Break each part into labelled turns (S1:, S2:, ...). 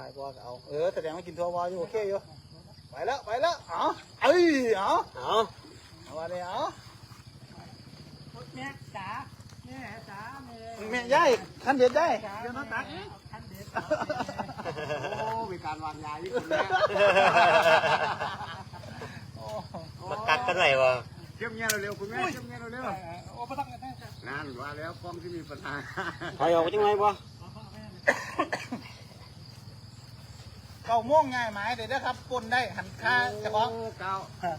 S1: ถ่ายบอลก็เอา เออแสดงว่ากินทัวร์บอลอยู่โอเคอยู่ ไปแล้วไปแล้วเอาเอ้ยเอา
S2: เอา
S1: เอามาเลยเอา
S3: แม่จ๋าแม่จ๋าแม่
S1: แม่ย่ายขันเด็ดย่าย
S3: จ๋า
S1: เดี๋ยวน้องตัก
S3: ท่านเด็ด
S2: โอ้มีการวางยาอยู่คนเนี้ย
S1: โอ้
S4: มากักกันไหนวะ
S2: เชื่อมเงี้ยเร็วๆคุณแม่เชื่อมเงี้ยเร็ว
S3: โอ้ไม่ต้องกันแน่จ้ะ
S2: ๆนั่นว่าแล้วกล้องที่มีปัญหา
S4: ถอยออกจังไงบ่
S1: เก่าม่วงง่ายหมายเดี๋ยวนะครับปนได้หันค่าเฉพาะ
S2: โอ้เก้า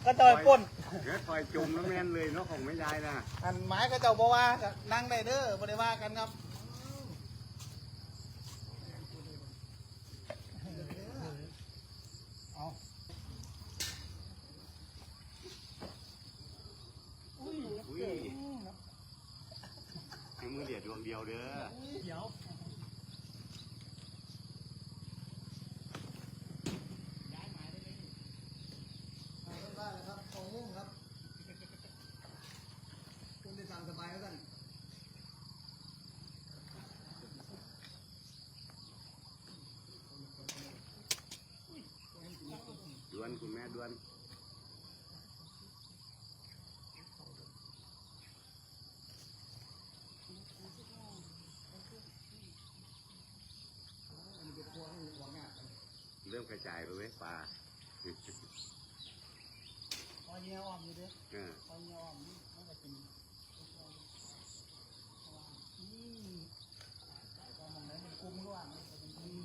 S1: ก็จอยปน
S2: เดี๋ยวต่อยจุ่มแล้วแม่นเลยเนาะของไม่ยายนะ
S1: หันหมายก็เจ้าบอกว่าก็นั่งได้เด้อบ่ได้ว่ากันครับ
S2: อุ้ยให้มือเดียดดวงเดียวเด้อ
S3: เดี๋ยว
S1: ได้เลยครับของม่วงครับคุณได้ตามสบายแล้วกัน
S2: ด วนคุณแม่ดวนเริ่มกระจายไปเว้ยปลา
S1: พอเงี้ยอ้อมอยู่เด้อ
S2: เออ
S1: พอเงี้ยอ้อมนี่มันก็เป็นนี่ก็มองไหนมันกุ้มร่วงมันก็เป็นนี่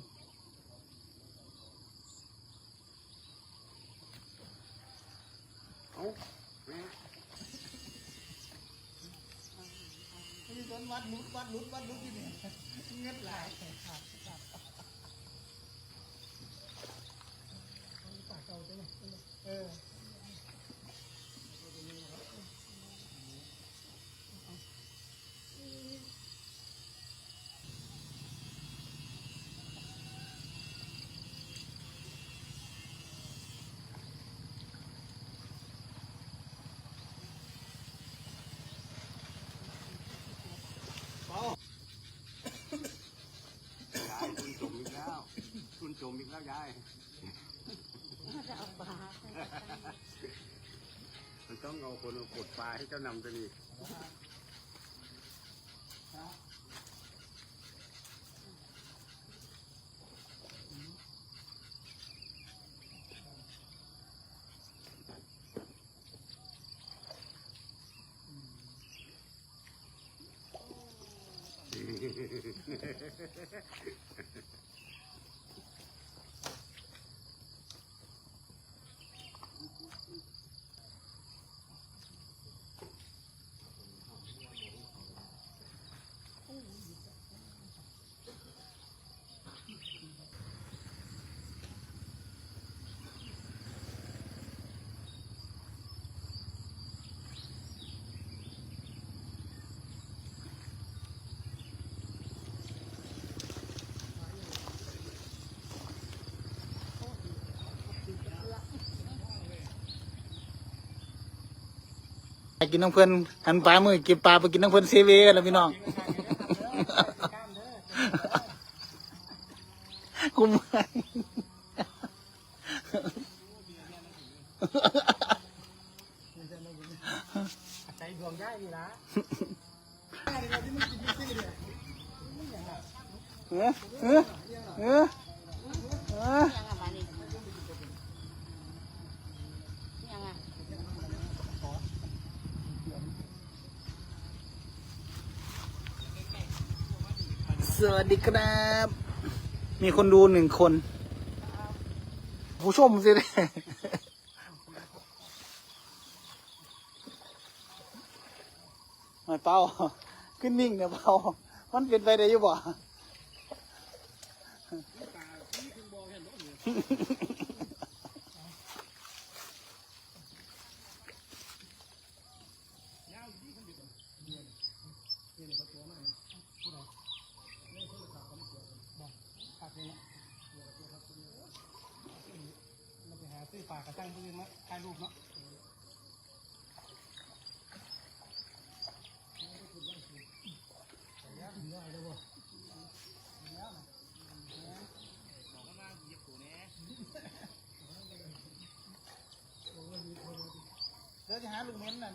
S2: เอ้าแม่
S1: นี่ต้น วัดลุดวัดลุดวัดลุดที่นี่เงียบหลายเออ
S2: ยายคุณจมอีกแล้วคุณจ มอีกแล้วยายมันต้องเอาคนมาปลดปลาให้เจ้านำตัวนี้
S1: กินน้ำเพื่อนหันปลามือเก็บปลาไปกินน้ำเพื่อนเซเว่กันแล้วพี่น้องกูเมื่อย
S3: ใจดวงได้ดีละ
S1: เออเออเออเออ
S5: ยังอะมานี่ยังอะ
S1: สวัสดีครับ มีคนดูหนึ่งคน ผู้ชมสิเลยมาเป้าขึ้นนิ่งเนี่ยเป้ามันเป็นไปได้อยังบ่
S3: กันไปเลยมั้ยถ่ายรูปเนาะ
S1: เดี๋ยวจะหาลูกเม้นนั่น